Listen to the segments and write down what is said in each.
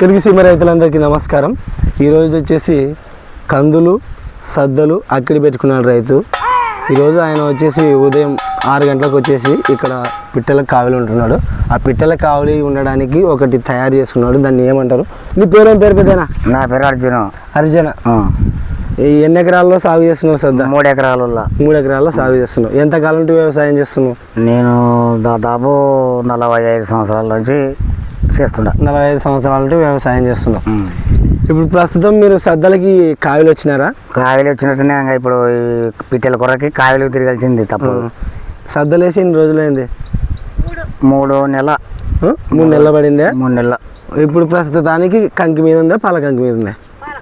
తెలుగు సీమ రైతులందరికీ నమస్కారం. ఈరోజు వచ్చేసి కందులు సద్దలు అక్కడి పెట్టుకున్నాడు రైతు. ఈరోజు ఆయన వచ్చేసి ఉదయం ఆరు గంటలకు వచ్చేసి ఇక్కడ పిట్టల కావలి ఉంటున్నాడు. ఆ పిట్టల కావలి ఉండడానికి ఒకటి తయారు చేసుకున్నాడు. దాన్ని ఏమంటారు? నీ పేరు పేరు పెద్దనా? నా పేరు అర్జును. ఈ ఎన్ని ఎకరాల్లో సాగు చేస్తున్నావు సద్ద? మూడు ఎకరాల మూడు ఎకరాల్లో సాగు చేస్తున్నావు. ఎంత కాలం నుండి వ్యవసాయం చేస్తున్నావు? నేను దాదాపు నలభై ఐదు సంవత్సరాల నుంచి చేస్తుండా నలభై ఐదు సంవత్సరాల నుండి వ్యవసాయం చేస్తున్నావు ఉమ్. ఇప్పుడు ప్రస్తుతం మీరు సద్దలకి కాయలు వచ్చినారా? కాయలు వచ్చినట్టునే ఇంకా ఇప్పుడు ఈ పిట్టెల కొరకి కాయలు తిరగాల్సింది తప్పదు. సద్దలేసి ఎన్ని రోజులైంది? మూడు నెల? మూడు నెలలు పడిందే? మూడు నెలల. ఇప్పుడు ప్రస్తుతానికి కంకి మీద ఉందా? పాల కంకి మీద ఉందా?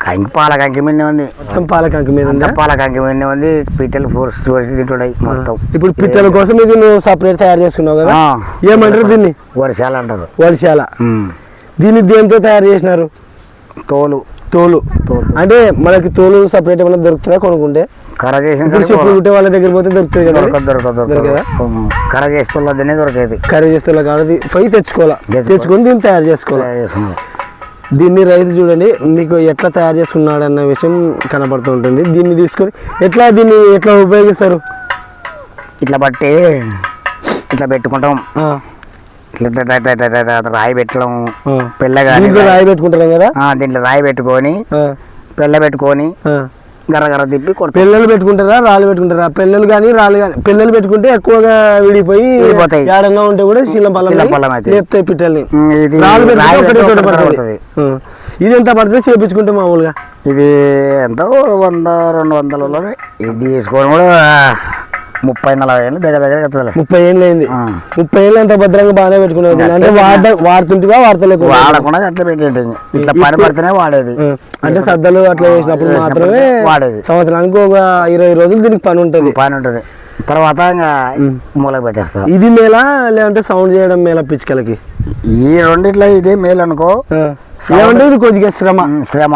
కంకి పాల కంకి మిన్నే ఉంది. మొత్తం పాల కంకి మీద ఉందా పాల కంకి మిన్నే ఉంది. పిట్టెలు ఫోర్స్ చూసి తింటున్నాయి మొత్తం. ఇప్పుడు పిట్టల కోసం ఇది నువ్వు సపరేట్ తయారు చేసుకున్నావు కదా. ఏమంటారు దీన్ని? వర్షాలు అంటారు. వడిశాల ఉమ్. దీన్ని దేంతో తయారు చేసినారు? తోలు. తోలు. తోలు. అంటే మనకి తోలు సపరేట్ ఏమైనా దొరుకుతుందా కొనుక్కుంటే? కర్ర చేసిన కుట్టే వాళ్ళ దగ్గర పోతే దొరుకుతుంది కదా? దొరకదు. కర్ర చేస్తున్నదనే దొరికేది. కర్రీ చేస్తే కాబట్టి పోయి తెచ్చుకోవాలా? తెచ్చుకో- తెచ్చుకొని దీన్ని తయారు చేసుకోవాలా? చేస్తున్నాం దీన్ని రైతు చూడండి మీకు ఎట్లా తయారు చేసుకున్నాడు అన్న విషయం కనపడుతూ ఉంటుంది. దీన్ని తీసుకొని ఎట్లా దీన్ని ఎట్లా ఉపయోగిస్తారు? ఇట్లా బట్టి ఇట్లా పెట్టుకుంటాం. ఇట్లా రాయి పెట్టడం దీంట్లో రాయి పెట్టుకుంటారు కదా? దీంట్లో రాయి పెట్టుకొని పెళ్ళ పెట్టుకొని గర్ర తిప్పి పిల్లలు పెట్టుకుంటారా రాళ్ళు పెట్టుకుంటారా పిల్లలు కానీ రాళ్ళు కానీ పిల్లలు పెట్టుకుంటే ఎక్కువగా విడిపోయి విడిపోతాయి. ఏడన్నా ఉంటే కూడా శీలం శీలం పల్లం పల్లం అవుతాయి. లేపుతాయి పిట్టల్ని ఇది ఎంత పడుతుంది చేపించుకుంటే మామూలుగా ఇది ఎంతో వంద రెండు వందల ఉన్నది. ఇది తీసుకొని కూడా ముప్పై నలభై ఏళ్ళు దగ్గర దగ్గర ముప్పై ఏళ్ళు అయింది. ముప్పై ఏళ్ళు ఎంత భద్రంగా బాగానే పెట్టుకునేది అంటే వాడ వాడుతుంటివా వాడతలేకుండా? వాడకుండా అట్లా పెట్టేది. ఇట్లా పని పడితేనే వాడేది. అంటే సద్దలు అట్లా చేసినప్పుడు మాత్రమే వాడేది. సంవత్సరానికి ఒక ఇరవై రోజులు దీనికి పని ఉంటుంది. పని ఉంటుంది. తర్వాత ఇంకా మూలకు పెట్టేస్తా. ఇది మేలా లేదంటే సౌండ్ చేయడం మేలా పిచ్చుకలకి? ఈ రెండిట్లో ఇదే మేలు అనుకో. ఏమంటే కొద్దిగా శ్రమ. శ్రమ.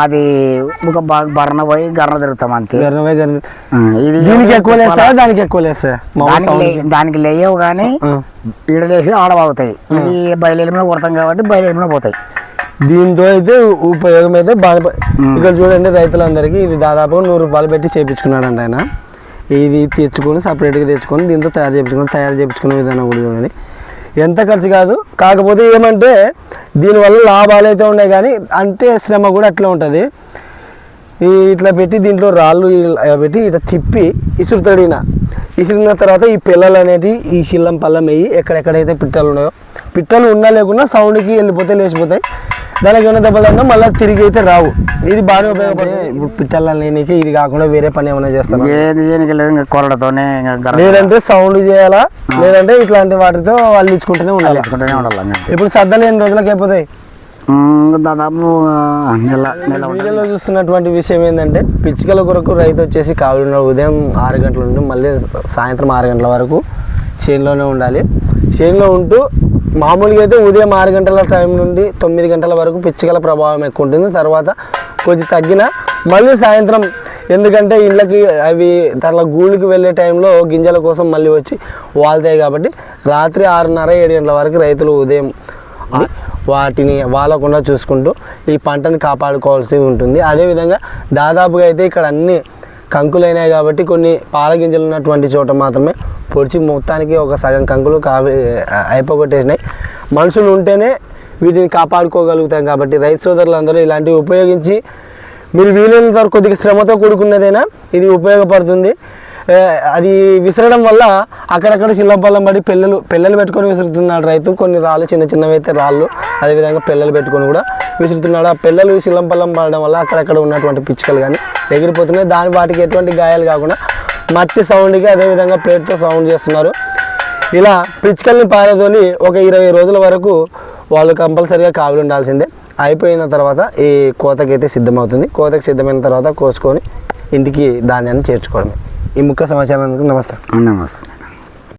అది ఒక బర్ణ పోయి గర్ర తిరుగుతాం అంతే. ఇది దీనికి ఎక్కువ లేస్తా దానికి ఎక్కువ లేస్తా దానికి లే- దానికి లేయవు కానీ. ఈడలేసి ఆడబాగుతాయి ఇది బయలుదేరిన కొడతాం కాబట్టి బయలుదేరిన పోతాయి. దీంతో అయితే ఉపయోగం అయితే బాగా ఇక్కడ చూడండి రైతులందరికీ ఇది దాదాపు నూరు రూపాయలు పెట్టి చేయించుకున్నాడంట ఆయన. ఇది తెచ్చుకొని సపరేట్గా తెచ్చుకొని దీంతో తయారు చేయించుకొని తయారు చేయించుకునే విధానం కూడా చూడండి. ఎంత ఖర్చు కాదు. కాకపోతే ఏమంటే దీనివల్ల లాభాలు అయితే ఉన్నాయి కానీ అంటే శ్రమ కూడా అట్లా ఉంటుంది. ఈ ఇట్లా పెట్టి దీంట్లో రాళ్ళు పెట్టి ఇట్లా తిప్పి ఇసురుతాడు ఈయన ఇసిరిన తర్వాత ఈ పిల్లలు అనేటివి ఈ శిల్లం పల్లం వేయి ఎక్కడెక్కడైతే పిట్టలు ఉన్నాయో పిట్టలు ఉన్నా లేకున్నా సౌండ్కి వెళ్ళిపోతే లేచిపోతాయి. దానికి ఏమైనా దెబ్బలు అన్నా మళ్ళీ తిరిగి అయితే రావు. ఇది బాగానే ఉపయోగపడుతుంది. ఇప్పుడు పిట్టలు లేనికి ఇది కాకుండా వేరే పని ఏమైనా చేస్తాను ఏది దేనికి లేదు ఇంకా కొరడతోనే లేదంటే సౌండ్ చేయాలా? లేదంటే ఇట్లాంటి వాటితో వాళ్ళు ఇచ్చుకుంటూనే ఉండాలి? వేసుకుంటూనే ఉండాలి. ఇప్పుడు సద్దలు ఎన్ని రోజులకి అయిపోతాయి? దాదాపు నెల నెల. వీడియోలో చూస్తున్నటువంటి విషయం ఏంటంటే పిచ్చుకల కొరకు రైతు వచ్చేసి కావాలి ఉదయం ఆరు గంటల నుండి మళ్ళీ సాయంత్రం ఆరు గంటల వరకు చేనులోనే ఉండాలి. చేనులో ఉంటూ మామూలుగా అయితే ఉదయం ఆరు గంటల టైం నుండి తొమ్మిది గంటల వరకు పిచ్చికల ప్రభావం ఎక్కువ ఉంటుంది. తర్వాత కొంచెం తగ్గిన మళ్ళీ సాయంత్రం ఎందుకంటే ఇళ్ళకి అవి తన గూళ్ళకి వెళ్ళే టైంలో గింజల కోసం మళ్ళీ వచ్చి వాళ్తాయి కాబట్టి రాత్రి ఆరున్నర ఏడు గంటల వరకు రైతులు ఉదయం వాటిని వాలకుండా చూసుకుంటూ ఈ పంటను కాపాడుకోవాల్సి ఉంటుంది. అదేవిధంగా దాదాపుగా అయితే ఇక్కడ అన్ని కంకులైనాయి కాబట్టి కొన్ని పాల గింజలు ఉన్నటువంటి చోట మాత్రమే పొడిచి మొత్తానికి ఒక సగం కంకులు కావి అయిపోగొట్టేసినాయి. మనుషులు ఉంటేనే వీటిని కాపాడుకోగలుగుతాం కాబట్టి రైతు సోదరులందరూ ఇలాంటివి ఉపయోగించి మీరు వీలైనంత వరకు కొద్దిగా శ్రమతో కూడుకున్నదైనా? ఇది ఉపయోగపడుతుంది. అది విసరడం వల్ల అక్కడక్కడ చిల్లపల్లం పడి పిల్లలు పిల్లలు పెట్టుకొని విసురుతున్నాడు రైతు. కొన్ని రాళ్ళు చిన్న చిన్నవి అయితే రాళ్ళు. అదేవిధంగా పిల్లలు పెట్టుకొని కూడా విసురుతున్నాడు. ఆ పిల్లలు చిల్లంపల్లం పడడం వల్ల అక్కడక్కడ ఉన్నటువంటి పిచ్చుకలు కానీ ఎగిరిపోతున్నాయి. దాని వాటికి ఎటువంటి గాయాలు కాకుండా మట్టి సౌండ్కి అదేవిధంగా ప్లేట్తో సౌండ్ చేస్తున్నారు. ఇలా పిచ్చుకల్ని పారదోని ఒక ఇరవై రోజుల వరకు వాళ్ళు కంపల్సరిగా కావులు ఉండాల్సిందే. అయిపోయిన తర్వాత ఈ కోతకైతే సిద్ధమవుతుంది. కోతకి సిద్ధమైన తర్వాత కోసుకొని ఇంటికి ధాన్యాన్ని చేర్చుకోవడమే. ఈ ముఖ్య సమాచారం నమస్తే. నమస్తే.